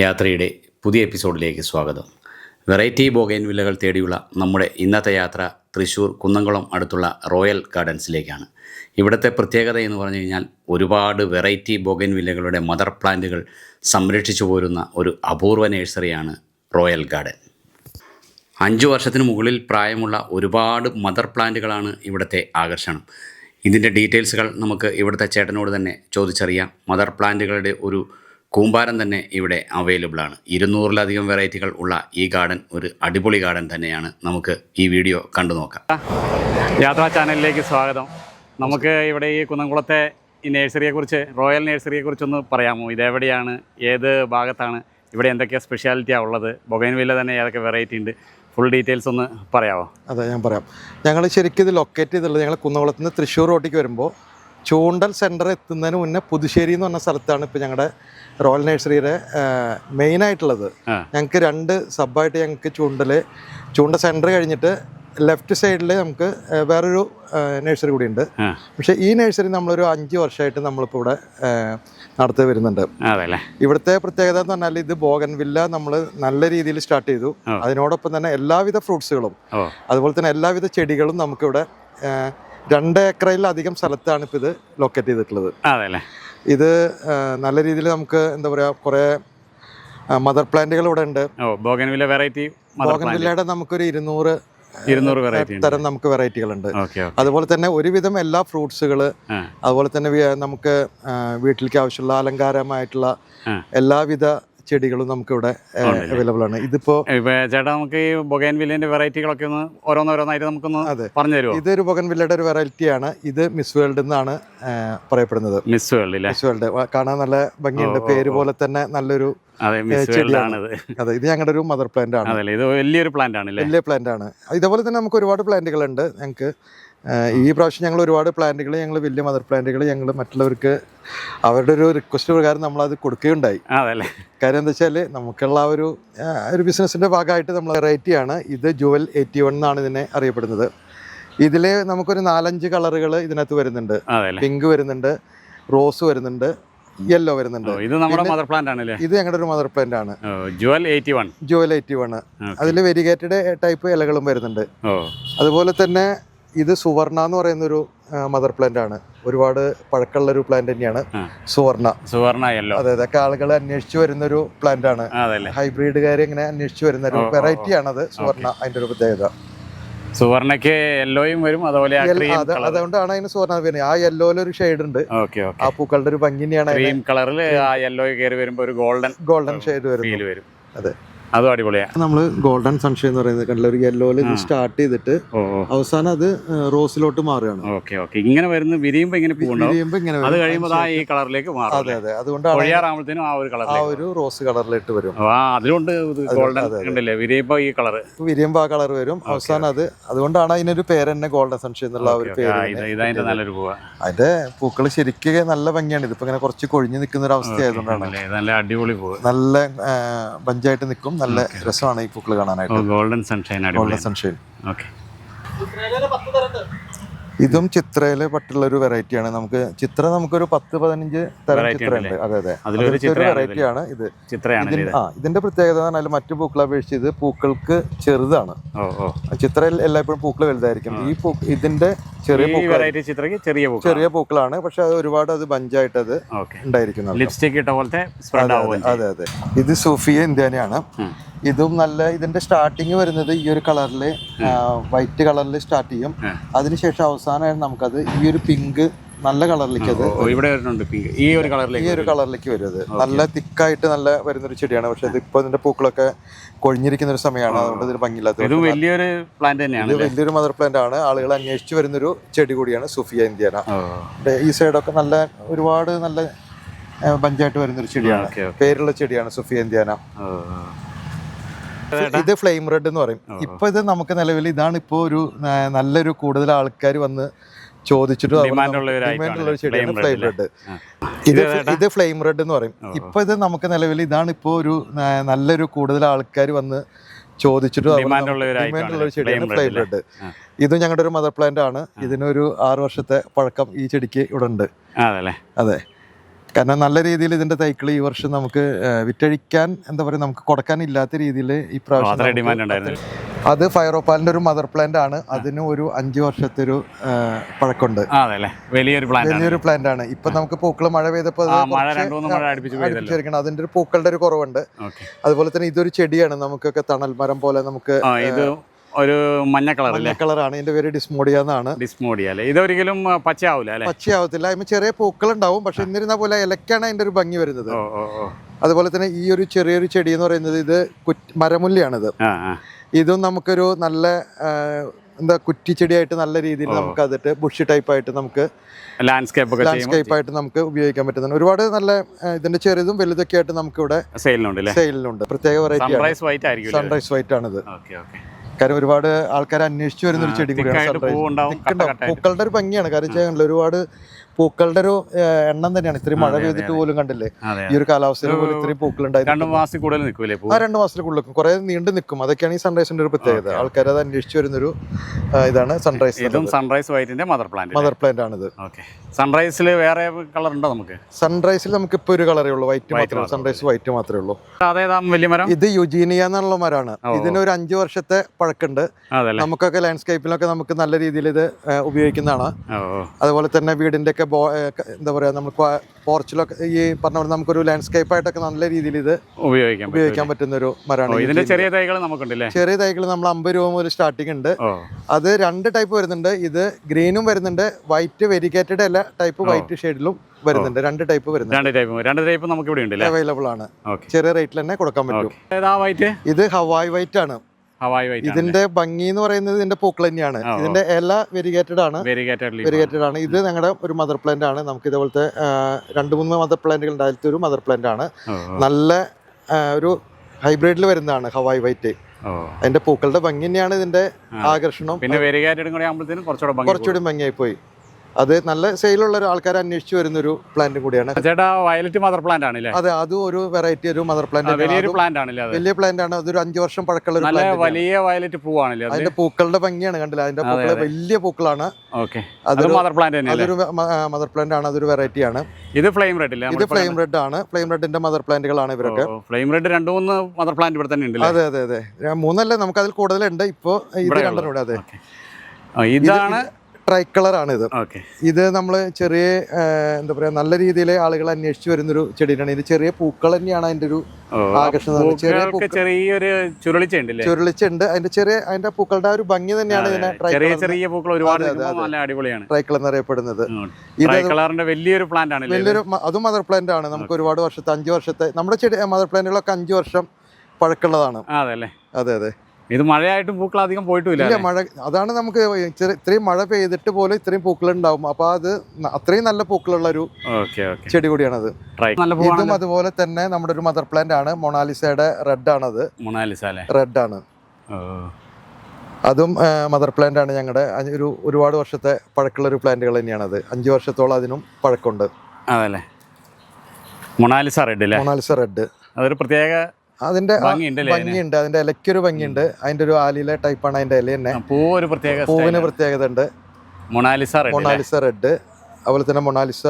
യാത്രയുടെ പുതിയ എപ്പിസോഡിലേക്ക് സ്വാഗതം. വെറൈറ്റി ബോഗൈൻ വില്ലകൾ തേടിയുള്ള നമ്മുടെ ഇന്നത്തെ യാത്ര തൃശ്ശൂർ കുന്നംകുളം അടുത്തുള്ള റോയൽ ഗാർഡൻസിലേക്കാണ്. ഇവിടുത്തെ പ്രത്യേകത എന്ന് പറഞ്ഞു കഴിഞ്ഞാൽ ഒരുപാട് വെറൈറ്റി ബോഗൈൻ വില്ലകളുടെ മദർ പ്ലാന്റുകൾ സംരക്ഷിച്ചു പോരുന്ന ഒരു അപൂർവ നഴ്സറിയാണ് റോയൽ ഗാർഡൻ. അഞ്ചു വർഷത്തിന് മുകളിൽ പ്രായമുള്ള ഒരുപാട് മദർ പ്ലാന്റുകളാണ് ഇവിടുത്തെ ആകർഷണം. ഇതിന്റെ ഡീറ്റെയിൽസുകൾ നമുക്ക് ഇവിടുത്തെ ചേട്ടനോട് തന്നെ ചോദിച്ചറിയാം. മദർ പ്ലാന്റുകളുടെ ഒരു കൂമ്പാരം തന്നെ ഇവിടെ അവൈലബിൾ ആണ്. ഇരുന്നൂറിലധികം വെറൈറ്റികൾ ഉള്ള ഈ ഗാർഡൻ ഒരു അടിപൊളി ഗാർഡൻ തന്നെയാണ്. നമുക്ക് ഈ വീഡിയോ കണ്ടു നോക്കാം. യാത്രാ ചാനലിലേക്ക് സ്വാഗതം. നമുക്ക് ഇവിടെ ഈ കുന്നംകുളത്തെ ഈ നേഴ്സറിയെക്കുറിച്ച് റോയൽ നഴ്സറിയെക്കുറിച്ചൊന്ന് പറയാമോ? ഇതെവിടെയാണ് ഏത് ഭാഗത്താണ്? ഇവിടെ എന്തൊക്കെയാണ് സ്പെഷ്യാലിറ്റിയാണ് ഉള്ളത്? ബൊഗൈൻവില്ല തന്നെ ഏതൊക്കെ വെറൈറ്റി ഉണ്ട്? ഫുൾ ഡീറ്റെയിൽസ് ഒന്ന് പറയാമോ അതെ ഞാൻ പറയാം. ഞങ്ങൾ ശരിക്കും ഇത് ലൊക്കേറ്റ് ചെയ്തിട്ടുള്ളത് ഞങ്ങൾ കുന്നകുളത്ത് നിന്ന് തൃശ്ശൂർ റോട്ടിലേക്ക് വരുമ്പോൾ ചൂണ്ടൽ സെന്റർ എത്തുന്നതിന് മുന്നേ പുതുശ്ശേരി എന്ന് പറഞ്ഞ സ്ഥലത്താണ് ഇപ്പോൾ ഞങ്ങളുടെ റോയൽ നഴ്സറിയുടെ മെയിൻ ആയിട്ടുള്ളത്. ഞങ്ങൾക്ക് രണ്ട് സബായിട്ട് ഞങ്ങൾക്ക് ചൂണ്ടൽ ചൂണ്ട സെന്റർ കഴിഞ്ഞിട്ട് ലെഫ്റ്റ് സൈഡിൽ നമുക്ക് വേറൊരു നഴ്സറി കൂടി ഉണ്ട് പക്ഷേ ഈ നഴ്സറി നമ്മളൊരു അഞ്ച് വർഷമായിട്ട് നമ്മളിപ്പോൾ ഇവിടെ നടത്തി വരുന്നുണ്ട്. ഇവിടുത്തെ പ്രത്യേകത എന്ന് പറഞ്ഞാൽ ഇത് ബോഗൻവില്ല നമ്മൾ നല്ല രീതിയിൽ സ്റ്റാർട്ട് ചെയ്തു. അതിനോടൊപ്പം തന്നെ എല്ലാവിധ ഫ്രൂട്ട്സുകളും അതുപോലെ തന്നെ എല്ലാവിധ ചെടികളും നമുക്കിവിടെ രണ്ട് ഏക്കറിലധികം സ്ഥലത്താണ് ഇപ്പോൾ ഇത് ലൊക്കേറ്റ് ചെയ്തിട്ടുള്ളത്. അതെ അല്ലേ ഇത് നല്ല രീതിയിൽ നമുക്ക് എന്താ പറയുക കുറേ മദർ പ്ലാന്റുകൾ ഇവിടെ ഉണ്ട്. ബോഗൻവില്ല വെറൈറ്റി ബോഗൻവില്ലയുടെ നമുക്കൊരു ഇരുന്നൂറ് ഇരുന്നൂറ് വെറൈറ്റി ഉണ്ട്. തരം നമുക്ക് വെറൈറ്റികളുണ്ട് ഓക്കെ ഓക്കെ. അതുപോലെ തന്നെ ഒരുവിധം എല്ലാ ഫ്രൂട്ട്സുകൾ അതുപോലെ തന്നെ നമുക്ക് വീട്ടിലേക്ക് ആവശ്യമുള്ള അലങ്കാരമായിട്ടുള്ള എല്ലാവിധ ചെടികളും നമുക്കിവിടെ ഇവിടെ അവൈലബിൾ ആണ്. ഇതിപ്പോ ചേട്ടാ നമുക്ക് ഈ ബൊഗൈൻവില്ലിന്റെ വെറൈറ്റികളൊക്കെ ഒന്ന് ഓരോന്നോരോന്നായിട്ട് നമുക്കൊന്ന് പറഞ്ഞു തരുമോ ഇതൊരു ബൊഗൻവില്ലയുടെ ഒരു വെറൈറ്റിയാണ് ഇത് മിസ് വേൾഡ് എന്നാണ് പറയപ്പെടുന്നത്. മിസ് വേൾഡ് മിസ് വേൾഡ് കാണാൻ നല്ല ഭംഗിയുണ്ട്. പേര് പോലെ തന്നെ നല്ലൊരു അതെ. ഇത് ഞങ്ങളുടെ ഒരു മദർ പ്ലാന്റ് ആണ്. ഇത് വലിയൊരു പ്ലാന്റ് ആണ് വലിയ പ്ലാന്റ് ആണ്. ഇതേപോലെ തന്നെ നമുക്ക് ഒരുപാട് പ്ലാന്റുകൾ ഉണ്ട് ഞങ്ങൾക്ക് ഈ പ്രാവശ്യം ഞങ്ങൾ ഒരുപാട് പ്ലാന്റുകൾ ഞങ്ങൾ വലിയ മദർ പ്ലാന്റുകൾ ഞങ്ങൾ മറ്റുള്ളവർക്ക് അവരുടെ ഒരു റിക്വസ്റ്റ് പ്രകാരം നമ്മൾ അത് കൊടുക്കുകയുണ്ടായി. കാര്യം എന്താ വെച്ചാൽ നമുക്കുള്ള ഒരു ഒരു ബിസിനസ്സിന്റെ ഭാഗമായിട്ട് നമ്മൾ വെറൈറ്റി ആണ്. ഇത് ജുവൽ എയ്റ്റി വൺ എന്നാണ് ഇതിനെ അറിയപ്പെടുന്നത്. ഇതിൽ നമുക്കൊരു നാലഞ്ച് കളറുകൾ ഇതിനകത്ത് വരുന്നുണ്ട്. പിങ്ക് വരുന്നുണ്ട് റോസ് വരുന്നുണ്ട് യെല്ലോ വരുന്നുണ്ട്. ഇത് നമ്മുടെ മദർ പ്ലാന്റ് ആണല്ലേ? ഇത് ഞങ്ങളുടെ ഒരു മദർ പ്ലാന്റ് ആണ്. Jewel eighty one jewel eighty one അതിൽ വെരിഗേറ്റഡ് ടൈപ്പ് ഇലകളും വരുന്നുണ്ട്. അതുപോലെ തന്നെ ഇത് സുവർണ എന്ന് പറയുന്ന ഒരു മദർ പ്ലാന്റ് ആണ്. ഒരുപാട് പഴക്കമുള്ള ഒരു പ്ലാന്റ് തന്നെയാണ്. സുവർണ. സുവർണ യെല്ലോ. അതെ അതൊക്കെ ആളുകൾ അന്വേഷിച്ചു വരുന്ന ഒരു പ്ലാന്റ് ആണ് ഹൈബ്രിഡ് ഹൈബ്രിഡുകാരെ ഇങ്ങനെ അന്വേഷിച്ചു വരുന്ന ഒരു വെറൈറ്റി ആണ് അത് ആണത് സുവർണ അതിന്റെ ഒരു പ്രത്യേകത. സുവർണയ്ക്ക് യെല്ലോയും വരും അതുപോലെ അതുകൊണ്ടാണ് അതിന് സുവർണ വരുന്നത്. ആ യെല്ലോയിൽ ഒരു ഷെയ്ഡ് ഉണ്ട് ആ പൂക്കളുടെ ഒരു ഭംഗിയാണ് തന്നെയാണ് ക്രീം കളറിൽ ആ യെല്ലോ കയറി വരുമ്പോൾ ഒരു ഗോൾഡൻ ഗോൾഡൻ ഷെയ്ഡ് വരും. അതെ. അതും അടിപൊളിയാണ് നമ്മൾ ഗോൾഡൻ സൺഷൈൻ എന്ന് പറയുന്നത് കണ്ടില്ല? ഒരു യെല്ലോയിൽ ഇത് സ്റ്റാർട്ട് ചെയ്തിട്ട് അവസാനം അത് റോസിലോട്ട് മാറുകയാണ്. Okay okay. ഇങ്ങനെ വരുന്ന വിരിയുമ്പോൾ ഇങ്ങനെ വിരിയുമ്പോൾ വിരിയുമ്പോ ഇങ്ങനെ അത് കഴിയുമ്പോൾ ആ ഈ കളറിലേക്ക് മാറും അതെ അതെ. അതുകൊണ്ടാണ് ഒഴിയാറാകുമ്പോഴത്തേനും ആ ഒരു ആ ഒരു റോസ് കളറിലിട്ട് വരും. ആ അതിലുണ്ട് ഗോൾഡൻ. കണ്ടില്ലേ? വിരിയുമ്പോൾ ഈ കളർ വിരിയുമ്പോൾ ആ കളർ വരും. അവസാനം അത് അതുകൊണ്ടാണ് അതിനൊരു പേര് തന്നെ ഗോൾഡൻ സൺഷൈൻ എന്നുള്ള ഒരു പേര് ഇതതിന്റെ നല്ലൊരു പൂവ. അതിന്റെ പൂക്കൾ ശരിക്കും നല്ല ഭംഗിയാണ്. ഇതിപ്പോ ഇങ്ങനെ കുറച്ച് കൊഴിഞ്ഞു നിൽക്കുന്ന ഒരു അവസ്ഥ ആയതുകൊണ്ടാണ് നല്ല അടിപൊളി പൂവ്. നല്ല ബഞ്ചായിട്ട് നിൽക്കും. നല്ല രസമാണ് ഈ പൂക്കൾ കാണാനായിട്ട്. Golden sunshine golden sunshine okay. ഇതും ചിത്രയിൽ പെട്ടുള്ള ഒരു വെറൈറ്റിയാണ് നമുക്ക് ചിത്ര നമുക്കൊരു പത്ത് പതിനഞ്ച് തരം ചിത്രമുണ്ട് അതെ അതെ. അതിലൊരു വെറൈറ്റിയാണ് ഇത്. ആ ഇതിന്റെ പ്രത്യേകത എന്ന് പറഞ്ഞാൽ മറ്റു പൂക്കളെ അപേക്ഷിച്ച് ഇത് പൂക്കൾക്ക് ചെറുതാണ്. ചിത്ര ചിത്രയിൽ എല്ലായ്പ്പോഴും പൂക്കൾ വലുതായിരിക്കും. ഈ പൂ ഇതിന്റെ ചെറിയ പൂക്കൾ ചെറിയ ചെറിയ പൂക്കളാണ്. പക്ഷെ അത് ഒരുപാട് അത് ബഞ്ചായിട്ട് അത് ഉണ്ടായിരിക്കുന്നത് ലിപ്സ്റ്റിക് ഇട്ട പോലത്തെ അതെ അതെ ഇത് സൂഫിയ ഇന്ത്യാനയാണ്. ഇതും നല്ല ഇതിന്റെ സ്റ്റാർട്ടിങ് വരുന്നത് ഈ ഒരു കളറിൽ വൈറ്റ് കളറിൽ സ്റ്റാർട്ട് ചെയ്യും. അതിനുശേഷം അവസാനമായിട്ട് നമുക്കത് ഈ ഒരു പിങ്ക് നല്ല കളറിലേക്ക് അത് ഇവിടെ വരുന്നുണ്ട് പിങ്ക് ഈ ഒരു കളറിലേക്ക് ഈ ഒരു കളറിലേക്ക് വരും അത് നല്ല തിക്കായിട്ട് നല്ല വരുന്നൊരു ചെടിയാണ്. പക്ഷെ ഇത് ഇപ്പൊ ഇതിന്റെ പൂക്കളൊക്കെ കൊഴിഞ്ഞിരിക്കുന്ന ഒരു സമയമാണ്. അതുകൊണ്ട് ഇതിന് ഭംഗിയില്ലാത്ത ഇത് വലിയൊരു പ്ലാന്റ് ഇത് തന്നെയാണ് വലിയൊരു മദർ പ്ലാന്റ് ആണ്. ആളുകൾ അന്വേഷിച്ചു വരുന്നൊരു ചെടി കൂടിയാണ് സുഫിയ ഇന്ത്യന. ഈ സൈഡൊക്കെ നല്ല ഒരുപാട് നല്ല ബഞ്ചായിട്ട് വരുന്നൊരു ചെടിയാണ്. പേരുള്ള ചെടിയാണ് സുഫിയ ഇന്ത്യാന. ഇത് ഫ്ലെയിം റെഡ് എന്ന് പറയും. ഇപ്പൊ ഇത് നമുക്ക് നിലവിൽ ഇതാണ് ഇപ്പോ ഒരു നല്ലൊരു കൂടുതൽ ആൾക്കാർ വന്ന് ചോദിച്ചിട്ട് ഡിമാൻഡുള്ള ചെടിയാണ് ഫ്ലെയിം റെഡ്. ഇത് ഇത് ഫ്ലെയിം റെഡ് എന്ന് പറയും. ഇപ്പൊ ഇത് നമുക്ക് നിലവിൽ ഇതാണ് ഇപ്പോ ഒരു നല്ലൊരു കൂടുതൽ ആൾക്കാർ വന്ന് ചോദിച്ചിട്ട് ഡിമാൻഡുള്ള ഒരു ചെടിയാണ് ഫ്ലെയിം റെഡ് ഇത് ഞങ്ങളുടെ ഒരു മദർ പ്ലാന്റ് ആണ്. ഇതിനൊരു ആറ് വർഷത്തെ പഴക്കം ഈ ചെടിക്ക് ഇവിടെ ഉണ്ട്. അതെ. കാരണം നല്ല രീതിയിൽ ഇതിന്റെ തൈക്കൾ ഈ വർഷം നമുക്ക് വിറ്റഴിക്കാൻ എന്താ പറയുക നമുക്ക് കൊടുക്കാൻ ഇല്ലാത്ത രീതിയിൽ ഈ പ്രാവശ്യം അത് ഫയറോപ്പാലിന്റെ ഒരു മദർ പ്ലാന്റ് ആണ്. അതിന് ഒരു അഞ്ച് വർഷത്തെ ഒരു പഴക്കമുണ്ട്. വലിയൊരു പ്ലാന്റ് ആണ്. വലിയൊരു പ്ലാന്റ് ആണ്. ഇപ്പൊ നമുക്ക് പൂക്കൾ മഴ പെയ്തപ്പോൾ അടുപ്പിച്ചിരിക്കണം അതിന്റെ ഒരു പൂക്കളുടെ ഒരു കുറവുണ്ട്. അതുപോലെ തന്നെ ഇതൊരു ചെടിയാണ്. നമുക്കൊക്കെ തണൽ മരം പോലെ നമുക്ക് ഒരു മഞ്ഞ കളർ മഞ്ഞ കളറാണ്. ഇതിന്റെ പേര് ഡിസ്മോഡിയ എന്നാണ്. ഡിസ്മോഡിയ അല്ലേ? ഇതൊരിക്കലും ഒരിക്കലും പച്ചയാവില്ല അല്ലേ? പച്ചയാവത്തില്ല. അതിന് ചെറിയ പൂക്കൾ ഉണ്ടാവും പക്ഷെ എന്നിരുന്ന പോലെ ഇലക്കാണ് അതിന്റെ ഒരു ഭംഗി വരുന്നത്. അതുപോലെ തന്നെ ഈ ഒരു ചെറിയൊരു ചെടി എന്ന് പറയുന്നത് ഇത് മരമുല്ലയാണിത്. ഇതും നമുക്കൊരു നല്ല എന്താ കുറ്റിച്ചെടിയായിട്ട് നല്ല രീതിയിൽ നമുക്ക് അതിട്ട് ബുഷ് ടൈപ്പ് ആയിട്ട് നമുക്ക് ലാൻഡ്സ്കേപ്പ് ലാൻഡ്സ്കേപ്പ് ആയിട്ട് നമുക്ക് ഉപയോഗിക്കാൻ പറ്റുന്നുണ്ട്. ഒരുപാട് നല്ല ഇതിന്റെ ചെറുതും വലുതൊക്കെ ആയിട്ട് നമുക്ക് ഇവിടെ സെയിലിനുണ്ട് സെയിലിനുണ്ട് പ്രത്യേക വെറൈറ്റി സൺറൈസ് വൈറ്റ് ആയിരിക്കും സൺറൈസ് വൈറ്റ് ആണിത്. ഓക്കെ ഓക്കെ കാരണം ഒരുപാട് ആൾക്കാർ അന്വേഷിച്ചു വരുന്ന ഒരു ആ, ചെടി കൂടിയാണ്. പൂക്കളുടെ ഒരു ഭംഗിയാണ്. കാരണം വെച്ചാൽ ഒരുപാട് പൂക്കളുടെ ഒരു എണ്ണം തന്നെയാണ്. ഇത്രയും മഴ പെയ്തിട്ട് പോലും കണ്ടില്ലേ? ഈ ഒരു കാലാവസ്ഥയിൽ പോലും ഇത്രയും പൂക്കൾ രണ്ട് ഉണ്ടായിരുന്നു മാസത്തിൽ കൂടുതൽ നിൽക്കും ആ രണ്ട് കുറെ നീണ്ടു നിൽക്കും. അതൊക്കെയാണ് ഈ സൺറൈസിന്റെ ഒരു പ്രത്യേകത. ആൾക്കാർ അത് അന്വേഷിച്ചു വരുന്നൊരു ആ, ഇതാണ് സൺറൈസ് സൺറൈസ് വൈറ്റിന്റെ മദർ പ്ലാന്റ് മദർ പ്ലാന്റ് ആണിത്. ഓക്കെ. സൺറൈസിൽ വേറെ കളർ ഉണ്ടോ നമുക്ക്? സൺറൈസിൽ നമുക്ക് ഇപ്പൊ ഒരു കളറേ ഉള്ളൂ. വൈറ്റ് മാത്രമേ സൺറൈസ് വൈറ്റ് മാത്രമേ ഉള്ളൂ. അതേതാ വലിയ മരം. ഇത് യുജീനിയ എന്നുള്ള മരമാണ്. ഇതിന് ഒരു അഞ്ചു വർഷത്തെ പഴക്കുണ്ട്. നമുക്കൊക്കെ ലാൻഡ്സ്കേപ്പിലൊക്കെ നമുക്ക് നല്ല രീതിയിൽ ഇത് ഉപയോഗിക്കുന്നതാണ്. അതുപോലെ തന്നെ വീടിന്റെ ഒക്കെ എന്താ പറയാ നമുക്ക് പോർച്ചിലൊക്കെ ഈ പറഞ്ഞ പോലെ നമുക്കൊരു ലാൻഡ്സ്കേപ്പ് ആയിട്ടൊക്കെ നല്ല രീതിയിൽ ഇത് ഉപയോഗിക്കാം ഉപയോഗിക്കാൻ പറ്റുന്ന ഒരു മരമാണ് ഇതിന്റെ ചെറിയ തൈകൾ നമുക്കുണ്ടല്ലേ? ചെറിയ തൈകൾ നമ്മൾ അമ്പത് രൂപ മുതൽ സ്റ്റാർട്ടിംഗ് ഉണ്ട്. അത് രണ്ട് ടൈപ്പ് വരുന്നുണ്ട്. ഇത് ഗ്രീനും വരുന്നുണ്ട്. വൈറ്റ് വെരിക്കേറ്റഡ് അല്ല. ടൈപ്പ് വൈറ്റ് ഷെയ്ഡിലും വരുന്നുണ്ട്. രണ്ട് ടൈപ്പ് വരുന്നുണ്ട്. രണ്ട് ടൈപ്പ്. രണ്ട് ടൈപ്പ് നമുക്ക് ഇവിടെ ഉണ്ടല്ലേ? അവൈലബിൾ ആണ്. ചെറിയ റേറ്റിൽ തന്നെ കൊടുക്കാൻ പറ്റും. ഏതാ വൈറ്റ്? ഇത് ഹവായ് വൈറ്റ് ആണ്. ഇതിന്റെ ഭംഗി എന്ന് പറയുന്നത് ഇതിന്റെ പൂക്കൾ തന്നെയാണ്. ഇതിന്റെ ഇല വെരിഗേറ്റഡ് ആണ്. വെരിഗേറ്റഡ് ആണ്. ഇത് ഞങ്ങളുടെ ഒരു മദർ പ്ലാന്റ് ആണ്. നമുക്ക് ഇതേപോലത്തെ രണ്ട് മൂന്ന് മദർ പ്ലാന്റുകൾ ഉണ്ടായിട്ട് ഒരു മദർ പ്ലാന്റ് ആണ്. നല്ല ഒരു ഹൈബ്രിഡിൽ വരുന്നതാണ് ഹവായ് വൈറ്റ്. അതിന്റെ പൂക്കളുടെ ഭംഗി തന്നെയാണ് ഇതിന്റെ ആകർഷണം. പിന്നെ കുറച്ചുകൂടി ഭംഗിയായി പോയി അത് നല്ല സെയിലുള്ള ഒരു ആൾക്കാർ അന്വേഷിച്ചു വരുന്ന ഒരു പ്ലാന്റ് കൂടിയാണ്. ചേട്ടാ വയലറ്റ് മദർ പ്ലാന്റ് ആണല്ലേ അതെ അത് ഒരു വെറൈറ്റി ഒരു മദർ പ്ലാന്റ് വലിയൊരു പ്ലാന്റ് ആണല്ലേ വലിയ പ്ലാന്റ് ആണ്. അതൊരു അഞ്ചു വർഷം പഴക്കമുള്ള ഒരു പ്ലാന്റ് വലിയ വയലറ്റ് പൂവാണല്ലേ അത്? അതിന്റെ പൂക്കളുടെ ഭംഗിയാണ് കണ്ടില്ല? അതിന്റെ അതെ, പൂക്കൾ വലിയ പൂക്കളാണ്. അതൊരു മദർ പ്ലാന്റ് അതൊരു മദർ പ്ലാന്റ് ആണ്. അതൊരു വെറൈറ്റി ആണ്. ഇത് ഫ്ലെയിം റെഡ് അല്ലേ ഇത് ഫ്ലെയിം റെഡ് ആണ്. ഫ്ലെയിം റെഡിന്റെ മദർ പ്ലാന്റുകളാണ് ഇവരൊക്കെ. ഫ്ലെയിം റെഡ് രണ്ട് മൂന്ന് മദർ പ്ലാന്റ് ഇവിടെ തന്നെ ഉണ്ടല്ലോ? അതെ അതെ അതെ. മൂന്നല്ലേ നമുക്ക് അതിൽ കൂടുതലുണ്ട്. ഇപ്പോ ഇത് കണ്ടിട്ടുണ്ട് അതെ. ഇതാണ് ട്രൈ കളർ ആണ് ഇത് ഇത് നമ്മൾ ചെറിയ എന്താ പറയാ നല്ല രീതിയിൽ ആളുകൾ അന്വേഷിച്ചു വരുന്നൊരു ചെടിയാണ്. ഇത് ചെറിയ പൂക്കൾ തന്നെയാണ് അതിന്റെ ഒരു ആകർഷണം. ചെറിയ പൂക്കൾക്ക് ചെറിയൊരു ചുരുളിച്ച ചുരുളിച്ചുണ്ട്. അതിന്റെ ചെറിയ അതിന്റെ പൂക്കളുടെ ആ ഒരു ഭംഗി തന്നെയാണ് ഇതിനെ ചെറിയ ചെറിയ പൂക്കൾ ഒരുപാട് നല്ല അടിപൊളിയാണ്. ട്രൈ കളർ എന്നറിയപ്പെടുന്നത് കളറിന്റെ വലിയൊരു പ്ലാന്റ് ആണ് വലിയൊരു അതും മദർ പ്ലാന്റ് ആണ്. നമുക്ക് ഒരുപാട് വർഷത്തെ അഞ്ച് വർഷത്തെ നമ്മുടെ ചെടി മദർ പ്ലാന്റുകളൊക്കെ അഞ്ച് വർഷം പഴക്കമുള്ളതാണ്. അതല്ലേ. അതെ അതെ. ഇത് മഴയായിട്ടും പൂക്കൾ അധികം പോയിട്ടില്ല ഇല്ല മഴ അതാണ് നമുക്ക് ഇത്രയും മഴ പെയ്തിട്ട് പോലും ഇത്രയും പൂക്കൾ ഉണ്ടാവും അപ്പൊ അത് അത്രയും നല്ല പൂക്കളുള്ള ഒരു ചെടി കൂടിയാണത്. ഇതും അതുപോലെ തന്നെ നമ്മുടെ ഒരു മദർ പ്ലാന്റ് ആണ്. മൊണാലിസയുടെ റെഡ് ആണത്. മൊണാലിസ അല്ലേ? റെഡ് ആണ്. അതും മദർ പ്ലാന്റ് ആണ് ഞങ്ങളുടെ ഒരു ഒരുപാട് വർഷത്തെ പഴക്കമുള്ള ഒരു പ്ലാന്റുകൾ തന്നെയാണ് അത് അഞ്ച് വർഷത്തോളം അതിനും പഴക്കമുണ്ട്. അതല്ലേ? മൊണാലിസ റെഡ് മൊണാലിസ റെഡ് അതൊരു പ്രത്യേക അതിന്റെ? ഭംഗിയുണ്ട് അതിന്റെ ഇലയ്ക്കൊരു ഭംഗിയുണ്ട്. അതിന്റെ ഒരു ആലിലെ ടൈപ്പാണ് അതിന്റെ ഇല തന്നെ. ആ, പൂ ഒരു പ്രത്യേക പൂവിന് പ്രത്യേകത ഉണ്ട്. മൊണാലിസ റെഡ് മൊണാലിസ റെഡ് അതുപോലെ തന്നെ മൊണാലിസ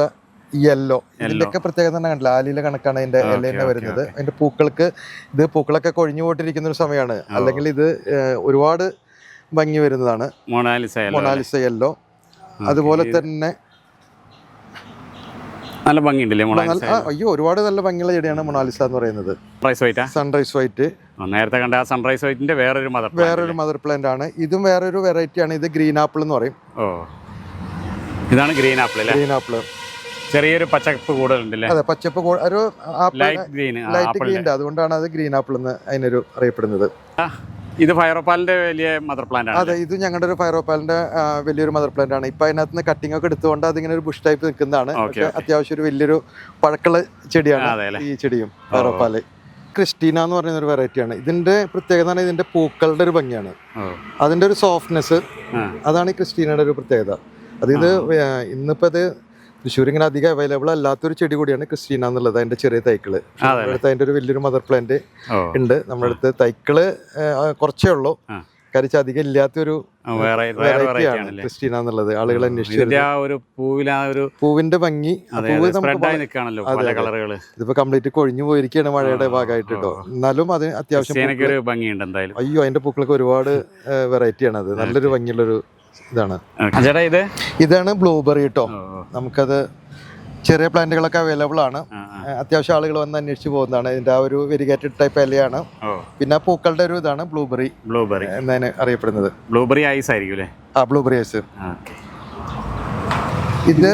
യെല്ലോ ഇതിന്റെയൊക്കെ പ്രത്യേകത തന്നെ കണ്ടില്ല? ആലിലെ കണക്കാണ് അതിന്റെ ഇല തന്നെ വരുന്നത്. അതിന്റെ പൂക്കൾക്ക് ഇത് പൂക്കളൊക്കെ കൊഴിഞ്ഞു പോയിട്ടിരിക്കുന്ന ഒരു സമയമാണ്. അല്ലെങ്കിൽ ഇത് ഒരുപാട് ഭംഗി വരുന്നതാണ്. മൊണാലിസ? മൊണാലിസ യെല്ലോ അതുപോലെ തന്നെ നല്ല ഭംഗിയുണ്ടല്ലേ അയ്യോ ഒരുപാട് നല്ല ഭംഗിയുള്ള ചെടിയാണ് മൊണാലിസ എന്ന് പറയുന്നത്. സൺറൈസ് വൈറ്റ് സൺറൈസ് വൈറ്റ് നേരത്തെ കണ്ട ആ സൺറൈസ് വൈറ്റിന്റെ വേറൊരു മദർ വേറൊരു മദർ പ്ലാന്റ് ആണ്. ഇതും വേറൊരു വെറൈറ്റി ആണ്. ഇത് ഗ്രീൻ ആപ്പിൾ എന്ന് പറയും. ഓ. ഇതാണ് ഗ്രീൻ ആപ്പിൾ അല്ലേ? ഗ്രീൻ ആപ്പിൾ ചെറിയൊരു പച്ചപ്പ് കൂടുതലുണ്ടല്ലേ? അതെ പച്ചപ്പ് ഒരു apple light green light green ഉണ്ട്. അതുകൊണ്ടാണ് അത് ഗ്രീൻ ആപ്പിൾ എന്ന് അതിനൊരു അറിയപ്പെടുന്നത്. ഇത് ഫയറോപ്പാലിന്റെ വലിയ മദർ പ്ലാന്റ് ആണ്. അതെ ഇത് ഞങ്ങളുടെ ഒരു ഫയറോപ്പാലിന്റെ വലിയൊരു മദർ പ്ലാന്റ് ആണ്. ഇപ്പൊ അതിനകത്ത് നിന്ന് കട്ടിംഗ് ഒക്കെ എടുത്തുകൊണ്ട് അതിങ്ങനെ ഒരു ബുഷ് ടൈപ്പ് നിൽക്കുന്നതാണ്. അത്യാവശ്യം ഒരു വലിയൊരു പഴക്കള ചെടിയാണ് ഈ ചെടിയും ഫയറോപ്പാൽ ക്രിസ്റ്റീന എന്ന് പറയുന്ന ഒരു വെറൈറ്റി ആണ്. ഇതിന്റെ പ്രത്യേകത എന്ന് ഇതിന്റെ പൂക്കളുടെ ഒരു ഭംഗിയാണ്. അതിന്റെ ഒരു സോഫ്റ്റ്നെസ് അതാണ് ഈ ക്രിസ്റ്റീനയുടെ ഒരു പ്രത്യേകത. അതായത് ഇന്നിപ്പോ ഇത് തൃശ്ശൂർ ഇങ്ങനെ അധികം അവൈലബിൾ അല്ലാത്തൊരു ചെടി കൂടിയാണ് ക്രിസ്റ്റീന എന്നുള്ളത് അതിന്റെ ചെറിയ തൈക്കൾ. അടുത്ത് അതിന്റെ ഒരു വലിയൊരു മദർ പ്ലാന്റ് ഉണ്ട്. നമ്മുടെ അടുത്ത് തൈക്കൾ കുറച്ചേ ഉള്ളൂ. കരിച്ച് അധികം ഇല്ലാത്തൊരു ആ, വേറെ വേറെ വെറൈറ്റി വെറൈറ്റി ആണ് ക്രിസ്റ്റീന എന്നുള്ളത്. ആളുകൾ അന്വേഷിച്ചു പൂവിന്റെ ഭംഗി. പൂവ് നമുക്ക് ഇതിപ്പോ കംപ്ലീറ്റ് കൊഴിഞ്ഞു പോയിരിക്കുകയാണ് മഴയുടെ ഭാഗമായിട്ട് കേട്ടോ എന്നാലും അത് അത്യാവശ്യം അയ്യോ അതിന്റെ പൂക്കളൊക്കെ ഒരുപാട് വെറൈറ്റിയാണ് അത്. നല്ലൊരു ഭംഗിയുള്ളൊരു ഇതാണ്. ചേട്ടാ ഇത്? ഇതാണ് ബ്ലൂബെറി കേട്ടോ നമുക്കത് ചെറിയ പ്ലാന്റുകളൊക്കെ അവൈലബിൾ ആണ്. അത്യാവശ്യം ആളുകൾ വന്ന് അന്വേഷിച്ച് പോകുന്നതാണ്. ഇതിന്റെ ആ ഒരു വെരിഗേറ്റഡ് ടൈപ്പ് ഇലയാണ്. പിന്നെ പൂക്കളുടെ ഒരു ഇതാണ് ബ്ലൂബെറി ബ്ലൂബെറി എന്നാണ് അറിയപ്പെടുന്നത്. ബ്ലൂബെറി ഐസ് ആയിരിക്കും അല്ലേ? ആ ബ്ലൂബെറി ഐസ് ഇത്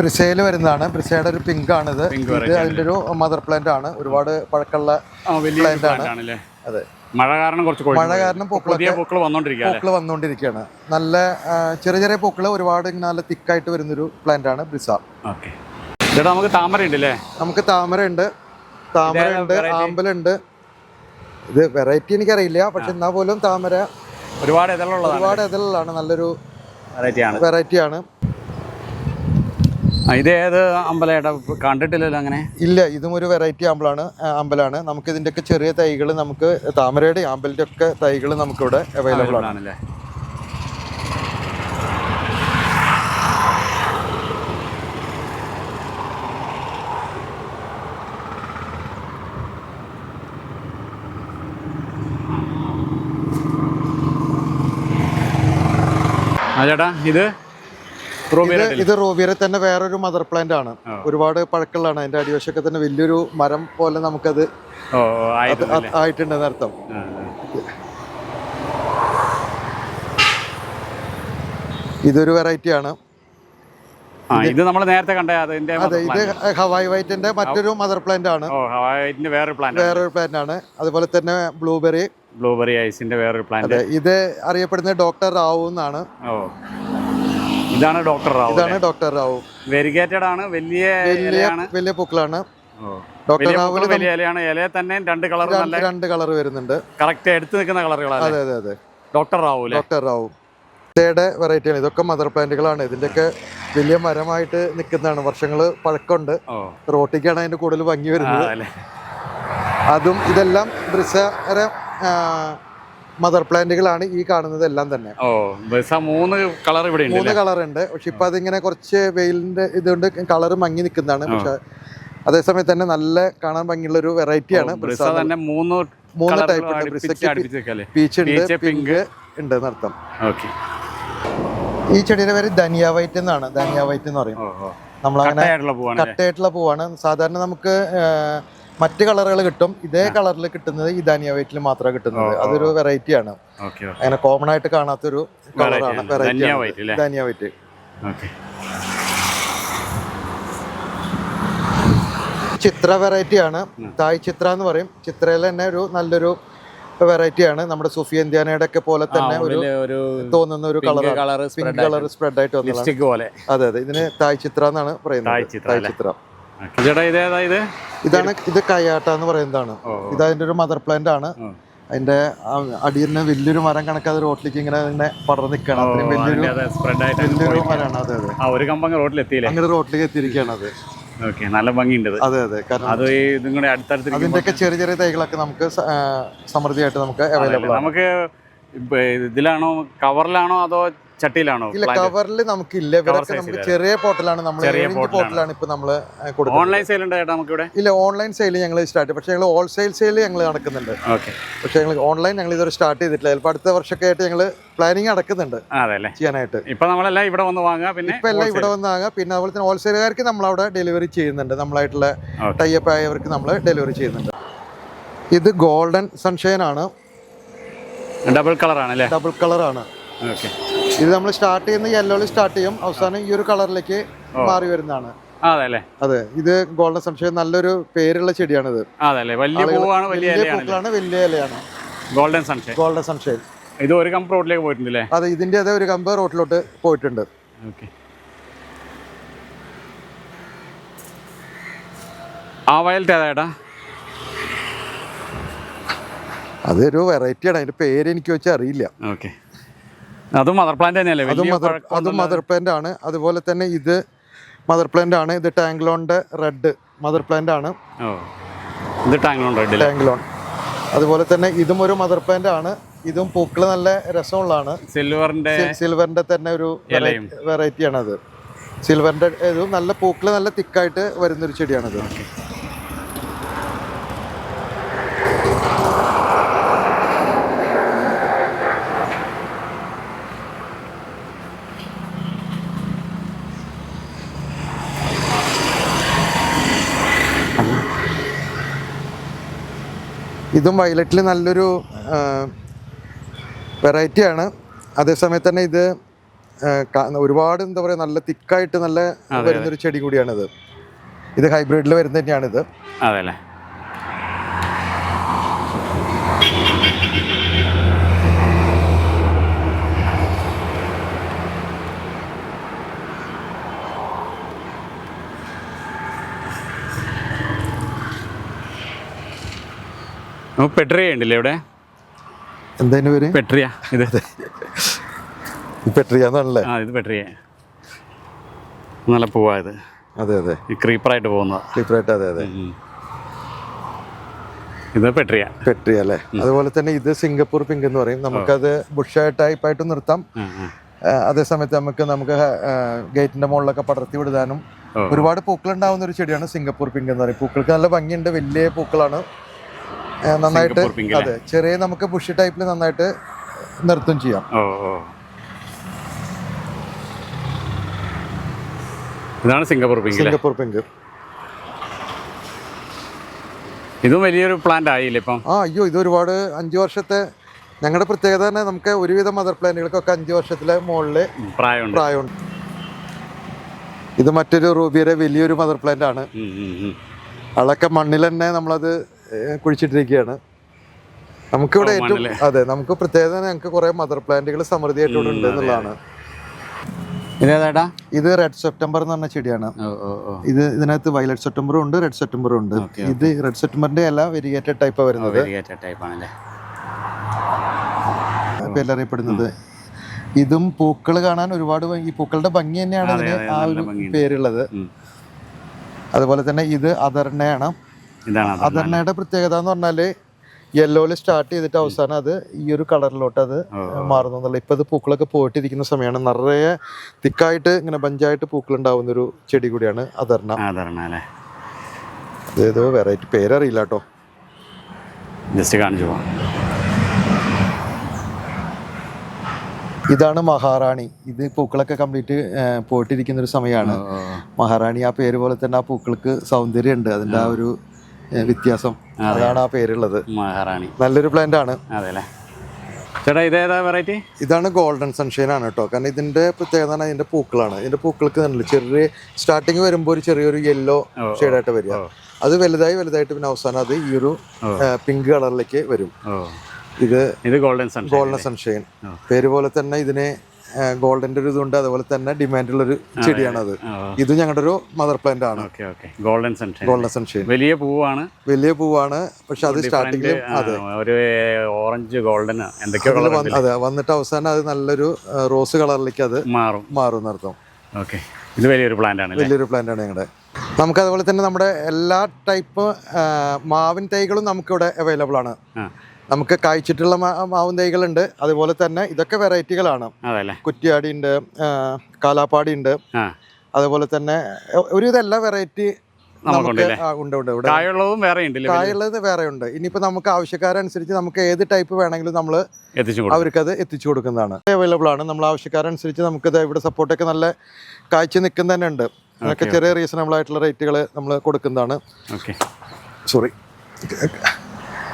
ബ്രിസയിൽ വരുന്നതാണ്. ബ്രിസയുടെ ഒരു പിങ്ക് ആണിത്. ഇത് അതിന്റെ ഒരു മദർ പ്ലാന്റ് ആണ്. ഒരുപാട് പഴക്കമുള്ള പ്ലാന്റ് ആണ്. അതെ. മഴ കാരണം കുറച്ച് മഴ. കാരണം പൂക്കളൊക്കെ പൂക്കൾ പൂക്കൾ വന്നുകൊണ്ടിരിക്കുകയാണ് നല്ല ചെറിയ ചെറിയ പൂക്കൾ ഒരുപാട് ഇങ്ങനെ നല്ല തിക്കായിട്ട് വരുന്നൊരു പ്ലാന്റ് ആണ് ബ്രിസ. ഓക്കെ. ചേട്ടാ നമുക്ക് താമര ഉണ്ട് അല്ലേ നമുക്ക് താമര ഉണ്ട്. താമര ഉണ്ട് ആമ്പലുണ്ട് ഇത് വെറൈറ്റി എനിക്കറിയില്ല പക്ഷെ എന്നാൽ പോലും താമര ഒരുപാട് ഒരുപാട് ഇതളാണ് നല്ലൊരു വെറൈറ്റി ആണ്. വെറൈറ്റി ആണ്. ആ, ഇത് ഏത് അമ്പലം കണ്ടിട്ടില്ലല്ലോ അങ്ങനെ. ഇല്ല ഇതും ഒരു വെറൈറ്റി ആമ്പലാണ് അമ്പലാണ്. നമുക്ക് ഇതിന്റെയൊക്കെ ചെറിയ തൈകൾ നമുക്ക് താമരയുടെ ആമ്പലിന്റെ ഒക്കെ തൈകൾ നമുക്കിവിടെ അവൈലബിൾ ആണ്. ആണല്ലേ ആ ചേട്ടാ ഇത്? ഇത് റോബിയറെ തന്നെ വേറൊരു മദർ പ്ലാന്റ് ആണ്. ഒരുപാട് പഴക്കമുള്ളതാണ്. അതിന്റെ അടിവശമൊക്കെ തന്നെ വലിയൊരു മരം പോലെ നമുക്കത് ആയിട്ടുണ്ട് എന്നർത്ഥം ഇതൊരു വെറൈറ്റി ആണ്. ഇത് നമ്മൾ നേരത്തെ കണ്ട അതിന്റെ അതെ ഇത് ഹവായ് വൈറ്റിന്റെ മറ്റൊരു മദർ പ്ലാന്റ് ആണ്. വേറൊരു പ്ലാന്റ് വേറൊരു പ്ലാന്റ് ആണ്. അതുപോലെ തന്നെ ബ്ലൂബെറി ബ്ലൂബെറി ഐസിന്റെ വേറൊരു പ്ലാന്റ് ഇത് അറിയപ്പെടുന്നത് ഡോക്ടർ റാവു എന്നാണ്. ഓ. ഇതാണ് ഡോക്ടർ റാവു ഇതാണ് ഡോക്ടർ റാവു വെരിഗേറ്റഡ് ആണ് വലിയ വലിയ ഇലയാണ്. വലിയ പൂക്കളാണ്. ഡോക്ടർ റാവു വലിയ ഇലയാണ്. ഇലയെ തന്നെ രണ്ട് കളർ നല്ല രണ്ട് കളർ വരുന്നുണ്ട്. കറക്റ്റ് എടുത്തു നിൽക്കുന്ന കളറുകളാണ് അതെ അതെ അതെ. ഡോക്ടർ റാവു അല്ലേ ഡോക്ടർ റാവു ഇതയുടെ വെറൈറ്റി ആണ്. ഇതൊക്കെ മദർ പ്ലാന്റുകളാണ് ഇതിന്റെയൊക്കെ വലിയ മരമായിട്ട് നിൽക്കുന്നതാണ്. വർഷങ്ങൾ പഴക്കമുണ്ട്. റോട്ടിക്കാണ് അതിന്റെ കൂടുതൽ ഭംഗി വരുന്നത്. അതും ഇതെല്ലാം ബ്രിസറെ മദർ പ്ലാന്റുകളാണ് ഈ കാണുന്നത് എല്ലാം തന്നെ. ഓ മൂന്ന് കളർ ഇവിടെ ഉണ്ട് മൂന്ന് കളർ ഉണ്ട് പക്ഷെ ഇപ്പൊ അതിങ്ങനെ കുറച്ച് വെയിലിന്റെ ഇതുകൊണ്ട് കളർ മങ്ങി നിൽക്കുന്നതാണ്. പക്ഷെ അതേസമയത്ത് തന്നെ നല്ല കാണാൻ ഭംഗിയുള്ള ഒരു വെറൈറ്റിയാണ് തന്നെ മൂന്ന് മൂന്ന് ടൈപ്പ് ഉണ്ട്. പീച്ച് ഉണ്ട് പിങ്ക് ഉണ്ട് എന്നർത്ഥം ഓക്കെ. ഈ ചെടിയുടെ പേര് ധനിയ വൈറ്റ് എന്നാണ്. ധനിയ വൈറ്റ് എന്ന് പറയും. നമ്മളങ്ങനെ കട്ടയായിട്ടുള്ള പൂവാണ്. സാധാരണ നമുക്ക് മറ്റ് കളറുകൾ കിട്ടും. ഇതേ കളറിൽ കിട്ടുന്നത് ഈ ധാനിയ വൈറ്റിൽ മാത്രമേ കിട്ടുന്നത്. അതൊരു വെറൈറ്റി ആണ്. അങ്ങനെ കോമൺ ആയിട്ട് കാണാത്തൊരു കളറാണ് variety Dhaniya white Chitra variety ആണ്. തായ് ചിത്ര എന്ന് പറയും. ചിത്രയിൽ തന്നെ ഒരു നല്ലൊരു വെറൈറ്റി ആണ്. നമ്മുടെ സുഫിയ ഇന്ത്യാനയുടെ ഒക്കെ പോലെ തന്നെ ഒരു തോന്നുന്ന ഒരു കളർ കളർ സ്പ്രെഡ് ആയിട്ട്. വന്നതാണ്. അതെ അതെ. ഇതിന് തായ് ചിത്ര എന്നാണ് പറയുന്നത്. തായ് ചിത്രം. ചേട്ടാ ഇതേതാ ഇത് ഇതാണ് ഇത് കയ്യാട്ട എന്ന് പറയുന്നതാണ്. ഇത് അതിന്റെ ഒരു മദർ പ്ലാന്റ് ആണ്. അതിന്റെ അടിയിൽ വലിയൊരു മരം കണക്കാതെ റോട്ടിലേക്ക് ഇങ്ങനെ ഇങ്ങനെ പടർന്ന് നിൽക്കുകയാണ് അത്രയും വലിയൊരു വലിയൊരു മരമാണ്. അതെ അതെ. ആ ഒരു കമ്പങ്ങ് റോട്ടിലെത്തിയില്ലേ അങ്ങനെ റോട്ടിലേക്ക് എത്തിയിരിക്കുകയാണ് അത്. ഓക്കെ നല്ല ഭംഗിയുണ്ട്. അതെ. അതെ കാരണം അത് കൂടെ അടുത്തടുത്ത് അതിന്റെയൊക്കെ ചെറിയ ചെറിയ തൈകളൊക്കെ നമുക്ക് സമൃദ്ധിയായിട്ട് നമുക്ക് അവൈലബിൾ നമുക്ക് ഇതിലാണോ കവറിലാണോ അതോ ചട്ടിയിലാണോ ഇല്ല? കവറിൽ നമുക്ക് ഇല്ല ഇവരൊക്കെ നമുക്ക് ചെറിയ പോർട്ടലാണ് നമ്മൾ പോർട്ടലാണ് ഇപ്പൊ നമ്മൾ കൊടുക്കുന്നത്. ഓൺലൈൻ സെയിൽ നമുക്ക് ഇവിടെ ഇല്ല ഓൺലൈൻ സെയിൽ ഞങ്ങൾ സ്റ്റാർട്ട് പക്ഷേ ഞങ്ങൾ ഹോൾസെയിൽ സെയിൽ ഞങ്ങൾ നടക്കുന്നുണ്ട്. പക്ഷേ ഞങ്ങൾ ഓൺലൈൻ ഞങ്ങൾ ഇതുവരെ സ്റ്റാർട്ട് ചെയ്തിട്ടില്ല. ചിലപ്പോൾ അടുത്ത വർഷമൊക്കെ ആയിട്ട് ഞങ്ങൾ പ്ലാനിങ് നടക്കുന്നുണ്ട് ചെയ്യാനായിട്ട്. ഇപ്പൊ നമ്മളെല്ലാം ഇവിടെ വന്ന് വാങ്ങാം പിന്നെ ഇപ്പൊ എല്ലാം ഇവിടെ വന്ന് വാങ്ങാം പിന്നെ അതുപോലെ തന്നെ ഹോൾസെയിലുകാർക്ക് നമ്മൾ അവിടെ ഡെലിവറി ചെയ്യുന്നുണ്ട്. നമ്മളായിട്ടുള്ള. ടൈപ്പ് ആയവർക്ക് നമ്മൾ ഡെലിവറി ചെയ്യുന്നുണ്ട്. ഇത് ഗോൾഡൻ സൺഷൈൻ ആണ്. ഡബിൾ കളർ ആണ് ഡബിൾ കളർ ആണ്. ഓക്കെ ഇത് നമ്മൾ സ്റ്റാർട്ട് ചെയ്യുന്ന യെല്ലോയിൽ സ്റ്റാർട്ട് ചെയ്യും. അവസാനം ഈ ഒരു കളറിലേക്ക് മാറി വരുന്നതാണ്. അതെ അല്ലേ അതെ. ഇത് ഗോൾഡൻ സംശയം നല്ലൊരു പേരുള്ള ചെടിയാണിത്. വലിയ പൂക്കളാണ് വലിയ ഇലയാണ്. ഗോൾഡൻ സംശയം ഗോൾഡൻ സംശയം ഇത് ഒരു കമ്പ് റോഡിലേക്ക് പോയിട്ടുണ്ടല്ലേ? അതെ ഇതിന്റെ അതേ ഒരു കമ്പ് റോട്ടിലോട്ട് പോയിട്ടുണ്ട്. ഓക്കെ ആ വയലറ്റ് ഏതാ അതൊരു വെറൈറ്റിയാണ് അതിന്റെ പേര് എനിക്ക് വെച്ചാൽ അറിയില്ല. ഓക്കെ അതും മദർ പ്ലാന്റ് തന്നെയല്ലേ? അതും മദർ അതും മദർ പ്ലാന്റ് ആണ്. അതുപോലെ തന്നെ ഇത് മദർ പ്ലാന്റ് ആണ്. ഇത് ടാങ്ക്ലോണിന്റെ റെഡ് മദർ പ്ലാന്റ് ആണ്. ഇത് ടാങ്ക്ലോൺ റെഡ് ടാങ്ക്ലോൺ അതുപോലെ തന്നെ ഇതും ഒരു മദർ പ്ലാന്റ് ആണ്. ഇതും പൂക്കൾ നല്ല രസമുള്ളതാണ്. സിൽവറിന്റെ സിൽവറിന്റെ തന്നെ ഒരു വെറൈറ്റി ആണ് അത് സിൽവറിന്റെ ഇതും നല്ല പൂക്കൾ നല്ല തിക്കായിട്ട് വരുന്നൊരു ചെടിയാണത്. ഇതും വയലറ്റിൽ നല്ലൊരു വെറൈറ്റിയാണ് അതേസമയത്ത് തന്നെ ഇത് ഒരുപാട് എന്താ പറയുക നല്ല തിക്കായിട്ട് നല്ല വരുന്നൊരു ചെടി കൂടിയാണിത്. ഇത് ഹൈബ്രിഡിൽ വരുന്ന തന്നെയാണിത് അതെ അല്ലേ? നമുക്ക് പെട്രിയ ഉണ്ടല്ലേ ഇവിടെ? എന്തതിന് പേര്? പെട്രിയ ഇത്. പെട്രിയാന്നല്ലേ ആ ഇത് പെട്രിയ. നല്ല പൂവാ ഇത്. അതെ അതെ. ഈ ക്രീപ്പറായിട്ട് പോകുന്നത്. ക്രീപ്പറായിട്ട് അതെ അതെ. ഇത് പെട്രിയ. പെട്രിയ അല്ലേ? അതുപോലെ തന്നെ ഇത് സിംഗപ്പൂർ പിങ്ക് എന്ന് പറയും. നമുക്കത് ബുഷ ടൈപ്പായിട്ട് നിർത്താം. അതേസമയത്ത് നമുക്ക് നമുക്ക് ഗേറ്റിന്റെ മുകളിലൊക്കെ പടർത്തി വിടാനും ഒരുപാട് പൂക്കൾ ഉണ്ടാവുന്ന ഒരു ചെടിയാണ് സിംഗപ്പൂർ പിങ്ക് എന്ന് പറയും. പൂക്കൾക്ക് നല്ല ഭംഗിയുണ്ട്. വലിയ പൂക്കളാണ്. നന്നായിട്ട്? അതെ ചെറിയ നമുക്ക് പുഷ് ടൈപ്പിൽ നന്നായിട്ട് നിർത്തും ചെയ്യാം. ഇതാണ് സിംഗപ്പൂർ പിങ്ക് സിംഗപ്പൂർ പിങ്ക് ഇതും വലിയൊരു പ്ലാന്റ് ആയില്ലേ ഇപ്പം? ആ അയ്യോ ഇത് ഒരുപാട് അഞ്ച് വർഷത്തെ ഞങ്ങളുടെ പ്രത്യേകത തന്നെ നമുക്ക് ഒരുവിധം മദർ പ്ലാന്റുകൾക്കൊക്കെ അഞ്ച് വർഷത്തിലെ മുകളിൽ പ്രായമുണ്ട്. പ്രായമുണ്ട്. ഇത് മറ്റൊരു റൂബിയുടെ വലിയൊരു മദർ പ്ലാന്റ് ആണ്. അതൊക്കെ മണ്ണിൽ തന്നെ നമ്മളത് കുഴിച്ചിട്ടിരിക്കുകയാണ്. നമുക്കിവിടെ ഏറ്റവും അതെ നമുക്ക് പ്രത്യേകത ഞങ്ങൾക്ക് കുറെ മദർ പ്ലാന്റുകൾ സമൃദ്ധിയായിട്ട് ഇവിടെ ഉണ്ട് എന്നുള്ളതാണ്. ഇത് റെഡ് സെപ്റ്റംബർ എന്ന് പറഞ്ഞ ചെടിയാണ്. ഇത് ഇതിനകത്ത് വയലറ്റ് സെപ്റ്റംബറും ഉണ്ട് റെഡ് സെപ്റ്റംബറും ഉണ്ട്. ഇത് റെഡ് സെപ്റ്റംബറിന്റെ അല്ല വെരിഗേറ്റഡ് ടൈപ്പ് വരുന്നത്. പേരറിയപ്പെടുന്നത് ഇതും പൂക്കൾ കാണാൻ ഒരുപാട് ഈ പൂക്കളുടെ ഭംഗി തന്നെയാണ് ഇതിന് ആ ഒരു. പേരുള്ളത്. അതുപോലെ തന്നെ ഇത് അദർണയാണ് ഇതാണ് അദർണയുടെ പ്രത്യേകത എന്ന് പറഞ്ഞാൽ യെല്ലോയിൽ സ്റ്റാർട്ട് ചെയ്തിട്ട് അവസാനം അത് ഈ ഒരു കളറിലോട്ട് അത് മാറുന്നു എന്നുള്ള ഇപ്പൊ അത് പൂക്കളൊക്കെ പോയിട്ടിരിക്കുന്ന സമയമാണ്. നിറയെ തിക്കായിട്ട് ഇങ്ങനെ ബഞ്ചായിട്ട് പൂക്കൾ ഉണ്ടാവുന്ന ഒരു ചെടി കൂടിയാണ് അദർണ അല്ലേ? ഏതോ വെറൈറ്റി പേരറിയില്ല കേട്ടോ. ജസ്റ്റ് കാണിച്ചു പോവാം. ഇതാണ് മഹാറാണി. ഇത് പൂക്കളൊക്കെ കംപ്ലീറ്റ് പോയിട്ടിരിക്കുന്ന ഒരു സമയമാണ്. മഹാറാണി ആ പേര് പോലെ തന്നെ ആ പൂക്കൾക്ക് സൗന്ദര്യമുണ്ട്. അതിന്റെ ആ. ഒരു വ്യത്യാസം. അതാണ് ആ പേരുള്ളത്. മഹാറാണി. നല്ലൊരു പ്ലാന്റ് ആണ്. ചേട്ടാ ഇതേതാ വെറൈറ്റി ഇതാണ് ഗോൾഡൻ സൺഷൈൻ ആണ് കേട്ടോ കാരണം ഇതിന്റെ പ്രത്യേകത ഇതിന്റെ പൂക്കളാണ്. ഇതിന്റെ പൂക്കൾക്ക് നല്ല ചെറിയ സ്റ്റാർട്ടിങ് വരുമ്പോൾ ഒരു ചെറിയൊരു യെല്ലോ ഷെയ്ഡായിട്ട് വരിക. അത് വലുതായി വലുതായിട്ട് പിന്നെ അവസാനം അത് ഈ ഒരു. പിങ്ക് കളറിലേക്ക് വരും. ഇത് ഇത് ഗോൾഡൻ സൺഷൈൻ ഗോൾഡൻ സൺഷൈൻ പേര് പോലെ തന്നെ ഇതിന് ഗോൾഡന്റെ ഒരു ഇതുണ്ട്. അതുപോലെ തന്നെ ഡിമാൻഡുള്ള ഒരു ചെടിയാണത്. ഇത് ഞങ്ങളുടെ ഒരു മദർ പ്ലാന്റ് ആണ്. ഗോൾഡൻ സൺഷൈൻ ഗോൾഡൻ സൺഷൈൻ വലിയ പൂവാണ്. വലിയ പൂവാണ്. പക്ഷെ അത് സ്റ്റാർട്ടിംഗിൽ അതെ. ഒരു ഓറഞ്ച് ഗോൾഡൻ എന്തൊക്കെയോ അതെ വന്നിട്ട് അവസാനം അത് നല്ലൊരു റോസ് കളറിലേക്ക് അത് മാറും. മാറും എന്നർത്ഥം. ഓക്കെ. ഇത് വലിയൊരു പ്ലാന്റ് ആണ് വലിയൊരു പ്ലാന്റ് ആണ് ഞങ്ങളുടെ നമുക്ക് അതുപോലെ തന്നെ നമ്മുടെ എല്ലാ ടൈപ്പ് മാവിൻ തൈകളും നമുക്കിവിടെ അവൈലബിൾ ആണ്. നമുക്ക് കായ്ച്ചിട്ടുള്ള മാവും തൈകളുണ്ട്. അതുപോലെ തന്നെ ഇതൊക്കെ വെറൈറ്റികളാണ്. കുറ്റിയാടി ഉണ്ട് കാലാപ്പാടി ഉണ്ട് അതുപോലെ തന്നെ ഒരുവിധ എല്ലാ വെറൈറ്റി കായുള്ളതും വേറെ ഉണ്ട് കായുള്ളത് വേറെ ഉണ്ട്. ഇനിയിപ്പോ നമുക്ക് ആവശ്യക്കാരനുസരിച്ച് നമുക്ക് ഏത് ടൈപ്പ് വേണമെങ്കിലും നമ്മൾ അവർക്കത് എത്തിച്ചു കൊടുക്കുന്നതാണ്. അവൈലബിൾ ആണ്. നമ്മൾ ആവശ്യക്കാരനുസരിച്ച് നമുക്കിത് ഇവിടെ സപ്പോർട്ടൊക്കെ നല്ല കാഴ്ച നിൽക്കുന്ന തന്നെ ഉണ്ട്. അതൊക്കെ ചെറിയ റീസണബിൾ ആയിട്ടുള്ള റേറ്റുകൾ നമ്മൾ കൊടുക്കുന്നതാണ്. സോറി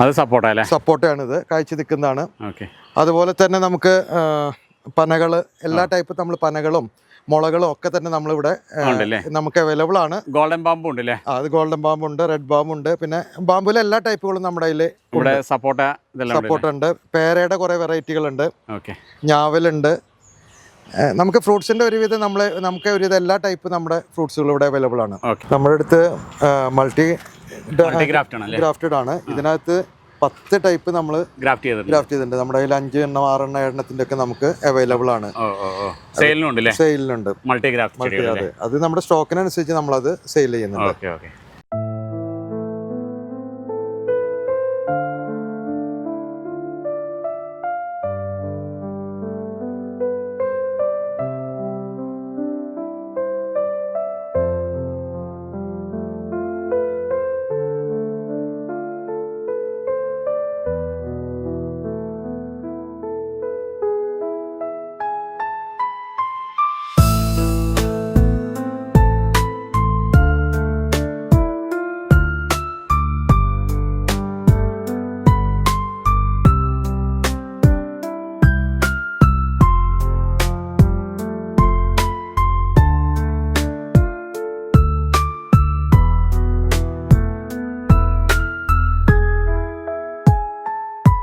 അത് സപ്പോർട്ടാ അല്ലേ? സപ്പോർട്ടാണ് ഇത് കാഴ്ച നിൽക്കുന്നതാണ്. ഓക്കെ. അതുപോലെ തന്നെ നമുക്ക് പനകൾ എല്ലാ ടൈപ്പ് നമ്മൾ പനകളും മുളകളും ഒക്കെ തന്നെ നമ്മളിവിടെ നമുക്ക് അവൈലബിൾ ആണ്. ഗോൾഡൻ ബാമ്പു ഉണ്ട് അല്ലേ അത് ഗോൾഡൻ ബാമ്പുണ്ട് റെഡ് ബാമ്പുണ്ട് പിന്നെ ബാമ്പിലെ എല്ലാ ടൈപ്പുകളും നമ്മുടെ കയ്യിൽ ഇവിടെ സപ്പോർട്ട ഉണ്ട് സപ്പോർട്ട് ഉണ്ട്. പേരയുടെ കുറേ വെറൈറ്റികളുണ്ട് ഓക്കെ. ഞാവലുണ്ട് നമുക്ക് ഫ്രൂട്ട്സിന്റെ ഒരുവിധം നമ്മൾ നമുക്ക് ഒരുവിധം എല്ലാ ടൈപ്പ് നമ്മുടെ ഫ്രൂട്ട്സുകളും ഇവിടെ അവൈലബിൾ ആണ്. നമ്മുടെ അടുത്ത് മൾട്ടി ഗ്രാഫ്റ്റഡ് ആണ്. ഇതിനകത്ത് പത്ത് ടൈപ്പ് നമ്മൾ ഗ്രാഫ്റ്റ് ചെയ്തിട്ടുണ്ട്. ഗ്രാഫ്റ്റ് ചെയ്തിട്ടുണ്ട്. നമ്മുടെ കയ്യിൽ അഞ്ച് എണ്ണം ആറെണ്ണം എണ്ണത്തിന്റെ ഒക്കെ നമുക്ക് അവൈലബിൾ ആണ്. സെയിലിനുണ്ട് മൾട്ടി ഗ്രാഫ്റ്റ് അതെ നമ്മുടെ സ്റ്റോക്കിനനുസരിച്ച് നമ്മളത് സെയിൽ ചെയ്യുന്നുണ്ട്.